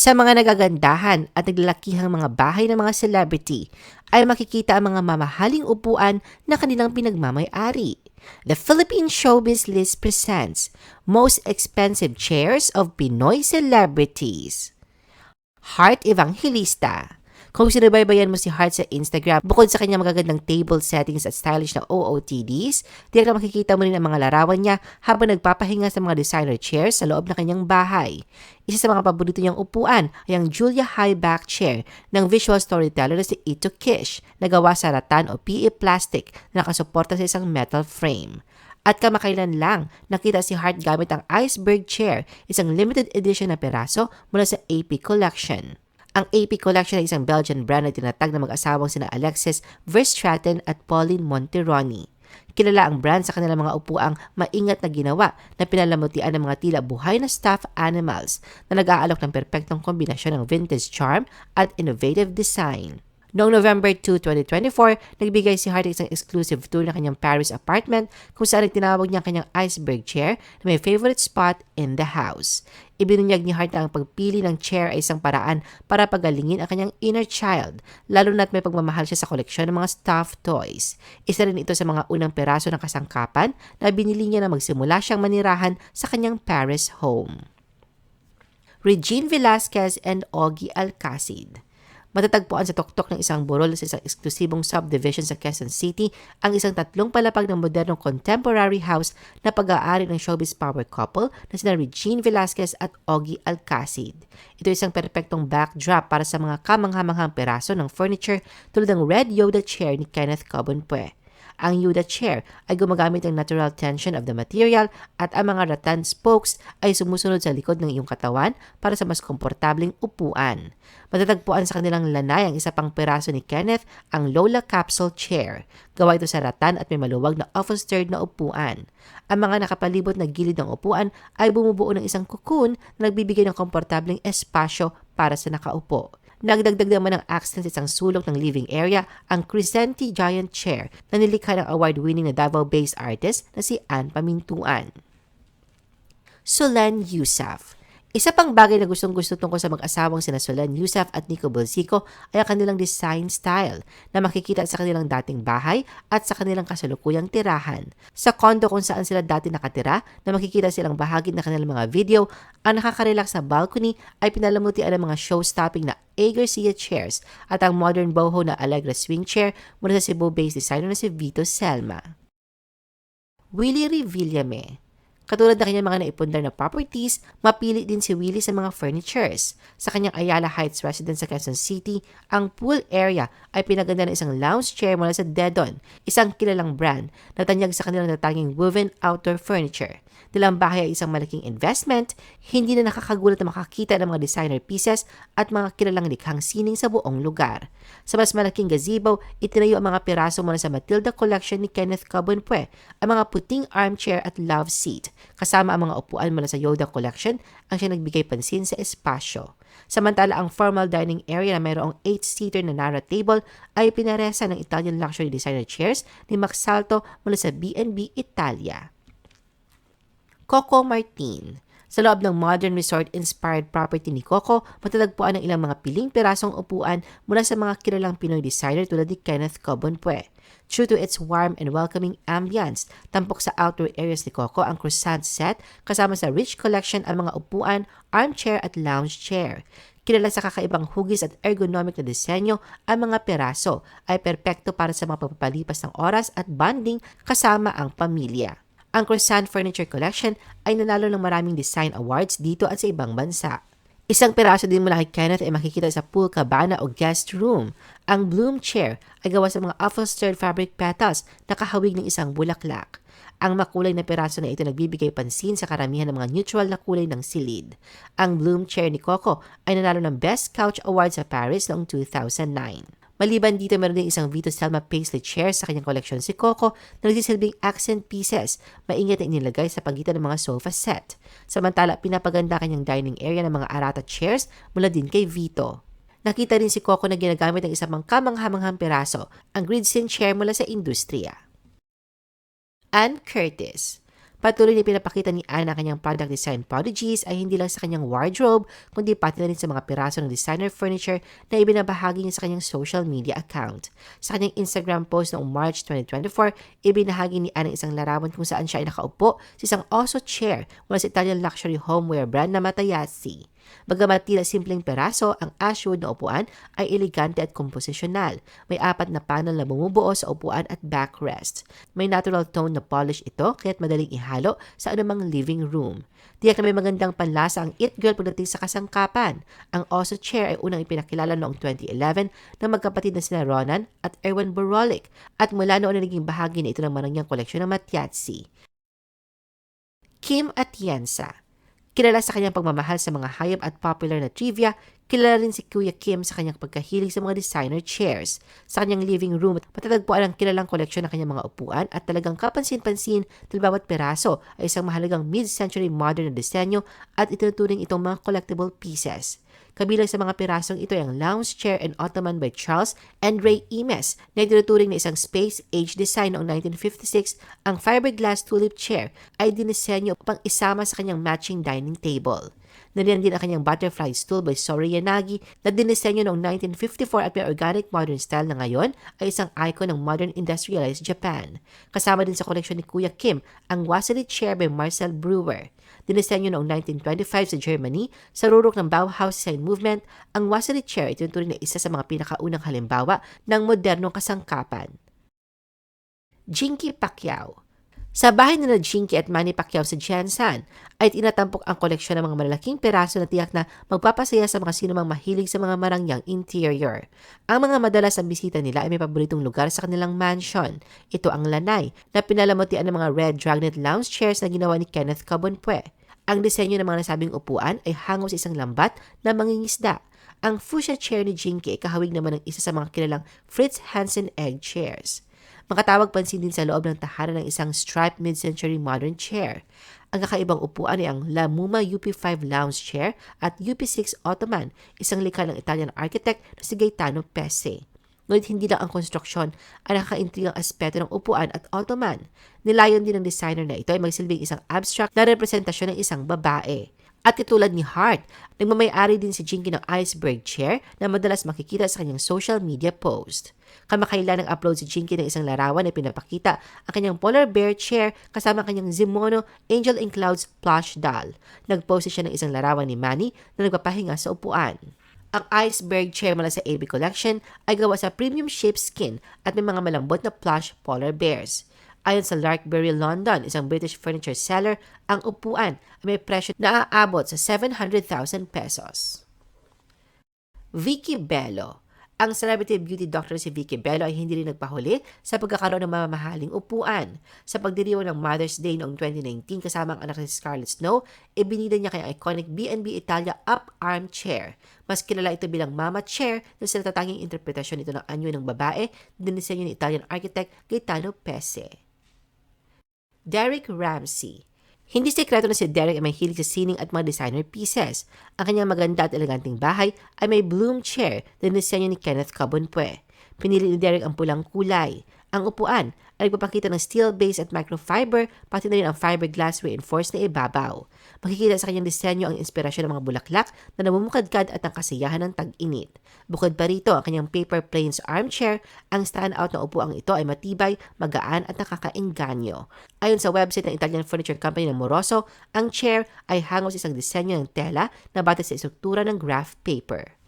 Sa mga nagagandahan at naglalakihang mga bahay ng mga celebrity ay makikita ang mga mamahaling upuan na kanilang pinagmamay-ari. The Philippine Showbiz List presents Most Expensive Chairs of Pinoy Celebrities. Heart Evangelista kung sinubaybayan mo si Hart sa Instagram, bukod sa kanyang magagandang table settings at stylish na OOTDs, di ka makikita mo rin ang mga larawan niya habang nagpapahinga sa mga designer chairs sa loob ng kanyang bahay. Isa sa mga paborito niyang upuan ay ang Julia High Back Chair ng visual storyteller na si Ito Kish na gawa sa ratan o PE plastic na nakasuporta sa isang metal frame. At kamakailan lang, nakita si Hart gamit ang Iceberg Chair, isang limited edition na peraso mula sa AP Collection. Ang AP Collection ay isang Belgian brand na tinatag ng mag-asawang sina Alexis Verstraeten at Pauline Monteroni. Kilala ang brand sa kanilang mga upuang maingat na ginawa na pinalamutian ng mga tila buhay na stuffed animals na nag-aalok ng perpektong kombinasyon ng vintage charm at innovative design. Noong November 2, 2024, nagbigay si Hart isang exclusive tour ng kanyang Paris apartment kung saan tinawag niya ang kanyang iceberg chair na may favorite spot in the house. Ibinunyag ni Hart ang pagpili ng chair ay isang paraan para pagalingin ang kanyang inner child, lalo na't may pagmamahal siya sa koleksyon ng mga stuffed toys. Isa rin ito sa mga unang peraso ng kasangkapan na binili niya na magsimula siyang manirahan sa kanyang Paris home. Regine Velasquez and Augie Alcacid Matatagpuan sa tuktok ng isang burol sa isang eksklusibong subdivision sa Quezon City ang isang tatlong palapag ng modernong contemporary house na pag-aari ng showbiz power couple na sina Regine Velasquez at Augie Alcacid. Ito isang perpektong backdrop para sa mga kamanghamanghang peraso ng furniture tulad ng Red Yoda chair ni Kenneth Cobonpue. Ang Yuda chair ay gumagamit ng natural tension of the material at ang mga rattan spokes ay sumusunod sa likod ng iyong katawan para sa mas komportabling upuan. Matatagpuan sa kanilang lanay ang isa pang peraso ni Kenneth, ang Lola Capsule Chair. Gawa ito sa rattan at may maluwag na upholstered na upuan. Ang mga nakapalibot na gilid ng upuan ay bumubuo ng isang cocoon na nagbibigay ng komportabling espasyo para sa nakaupo. Nagdagdag naman ng accent isang sulok ng living area ang Crescenti Giant Chair na nilikha ng award-winning na Davao-based artist na si Anne Pamintuan. Solen Yusuf isa pang bagay na gustong gusto tungkol sa mag-asawang sina Solen Yusuf at Nico Bolsico ay ang kanilang design style na makikita sa kanilang dating bahay at sa kanilang kasalukuyang tirahan. Sa kondo kung saan sila dati nakatira na makikita silang bahagi ng kanilang mga video, ang nakakarelax sa balcony ay pinalamutian ng mga show-stopping na A. Garcia chairs at ang modern boho na Allegra swing chair mula sa Cebu-based designer na si Vito Selma. Willie Revillame Katulad ng kanyang mga naipundar na properties, mapili din si Willie sa mga furnitures. Sa kanyang Ayala Heights residence sa Quezon City, ang pool area ay pinaganda ng isang lounge chair mula sa Dedon, isang kilalang brand na tanyag sa kanilang natanging woven outdoor furniture. Dalang bahay ay isang malaking investment, hindi na nakakagulat na makakita ng mga designer pieces at mga kilalang likhang sining sa buong lugar. Sa mas malaking gazebo, itinayo ang mga piraso mula sa Matilda Collection ni Kenneth Cabonpue, ang mga puting armchair at love seat, kasama ang mga upuan mula sa Yoda Collection ang siya nagbigay pansin sa espasyo. Samantala ang formal dining area na mayroong 8-seater na narrow table ay pinaresa ng Italian luxury designer chairs ni Max Salto mula sa B&B Italia. Coco Martin. Sa loob ng modern resort-inspired property ni Coco, matatagpuan ang ilang mga piling pirasong upuan mula sa mga kilalang Pinoy designer tulad ni Kenneth Cobonpue. True to its warm and welcoming ambience, tampok sa outdoor areas ni Coco ang croissant set kasama sa rich collection ang mga upuan, armchair at lounge chair. Kilala sa kakaibang hugis at ergonomic na disenyo, ang mga peraso ay perpekto para sa mga pagpapalipas ng oras at bonding kasama ang pamilya. Ang Croissant Furniture Collection ay nanalo ng maraming design awards dito at sa ibang bansa. Isang peraso din mula kay Kenneth ay makikita sa pool cabana o guest room. Ang Bloom Chair ay gawa sa mga upholstered fabric petals na kahawig ng isang bulaklak. Ang makulay na peraso na ito nagbibigay pansin sa karamihan ng mga neutral na kulay ng silid. Ang Bloom Chair ni Coco ay nanalo ng Best Couch Award sa Paris noong 2009. Maliban dito, meron din isang Vito Selma paisley chair sa kanyang koleksyon si Coco na nagsisilbing accent pieces, maingat na inilagay sa pagitan ng mga sofa set. Samantala, pinapaganda kanyang dining area ng mga arata chairs mula din kay Vito. Nakita rin si Coco na ginagamit ng isang kamanghamanghang piraso, ang Gridsin chair mula sa industriya. Ann Curtis Patuloy na pinapakita ni Anne ang kanyang product design prodigies ay hindi lang sa kanyang wardrobe, kundi pati na rin sa mga piraso ng designer furniture na ibinabahagi niya sa kanyang social media account. Sa kanyang Instagram post noong March 2024, ibinahagi ni Anne ang isang larawan kung saan siya ay nakaupo sa isang Oso chair mula sa Italian luxury homeware brand na Matayasi. Bagamat tila simpleng peraso, ang ashwood na upuan ay elegante at komposisyonal. May apat na panel na bumubuo sa upuan at backrest. May natural tone na polish ito kaya't madaling ihalo sa anumang living room. Tiyak na may magandang panlasa ang It Girl pagdating sa kasangkapan. Ang Oso Chair ay unang ipinakilala noong 2011 ng magkapatid na sina Ronan at Erwan Borolik at mula noon na naging bahagi na ito ng marangyang koleksyon ng Matiatsi. Kim Atienza Kilala sa kanyang pagmamahal sa mga hayop at popular na trivia, kilala rin si Kuya Kim sa kanyang pagkahilig sa mga designer chairs. Sa kanyang living room, matatagpuan ang kilalang koleksyon ng kanyang mga upuan at talagang kapansin-pansin dahil bawat peraso ay isang mahalagang mid-century modern na disenyo at itinuturing itong mga collectible pieces. Kabilang sa mga pirasong ito ay ang lounge chair and ottoman by Charles and Ray Emes na itinuturing na isang space-age design noong 1956. Ang fiberglass tulip chair ay dinisenyo upang isama sa kanyang matching dining table. Nariyan din ang kanyang butterfly stool by Sori Yanagi na dinisenyo noong 1954 at may organic modern style na ngayon ay isang icon ng modern industrialized Japan. Kasama din sa koleksyon ni Kuya Kim ang Wassily chair by Marcel Brewer. Dinisenyo noong 1925 sa Germany, sa rurok ng Bauhaus design movement, ang Wassily chair ay tinuturing na isa sa mga pinakaunang halimbawa ng modernong kasangkapan. Jinky Pacquiao sa bahay nila Jinky at Manny Pacquiao sa Jiansan ay tinatampok ang koleksyon ng mga malalaking peraso na tiyak na magpapasaya sa mga sinumang mahilig sa mga marangyang interior. Ang mga madalas ang bisita nila ay may paboritong lugar sa kanilang mansion. Ito ang lanay na pinalamutian ng mga red dragnet lounge chairs na ginawa ni Kenneth Cabonpue. Ang disenyo ng mga nasabing upuan ay hango sa isang lambat na mangingisda. Ang fuchsia chair ni Jinky ay kahawig naman ng isa sa mga kilalang Fritz Hansen egg chairs. Makatawag pansin din sa loob ng tahanan ng isang striped mid-century modern chair. Ang kakaibang upuan ay ang La Muma UP5 lounge chair at UP6 ottoman, isang likha ng Italian architect na si Gaetano Pese. Ngunit hindi lang ang konstruksyon ang nakakaintrigang aspeto ng upuan at ottoman. Nilayon din ng designer na ito ay magsilbing isang abstract na representasyon ng isang babae. At katulad ni Hart, nagmamayari din si Jinky ng iceberg chair na madalas makikita sa kanyang social media post. Kamakailan nang upload si Jinky ng isang larawan na pinapakita ang kanyang polar bear chair kasama ang kanyang Zimono Angel in Clouds plush doll. Nagpost siya ng isang larawan ni Manny na nagpapahinga sa upuan. Ang iceberg chair mula sa AB Collection ay gawa sa premium shaped skin at may mga malambot na plush polar bears. Ayon sa Larkberry London, isang British furniture seller, ang upuan ay may presyo na aabot sa 700,000 pesos. Vicky Bello ang celebrity beauty doctor si Vicky Bello ay hindi rin nagpahuli sa pagkakaroon ng mamahaling upuan. Sa pagdiriwang ng Mother's Day noong 2019 kasama ang anak ni Scarlett Snow, ibinida niya kay iconic B&B Italia Up Arm Chair. Mas kilala ito bilang Mama Chair dahil sa natatanging interpretasyon nito ng anyo ng babae na dinisenyo ni Italian architect Gaetano Pese. Derek Ramsey. Hindi sekreto na si Derek ay may hilig sa sining at mga designer pieces. Ang kanyang maganda at eleganteng bahay ay may bloom chair na disenyo ni Kenneth Cabonpue. Pinili ni Derek ang pulang kulay. Ang upuan ay nagpapakita ng steel base at microfiber, pati na rin ang fiberglass reinforced na ibabaw. Makikita sa kanyang disenyo ang inspirasyon ng mga bulaklak na namumukadkad at ang kasiyahan ng tag-init. Bukod pa rito, ang kanyang paper planes armchair, ang stand-out na upuang ito ay matibay, magaan at nakakainganyo. Ayon sa website ng Italian furniture company ng Moroso, ang chair ay hangos isang disenyo ng tela na batay sa istruktura ng graph paper.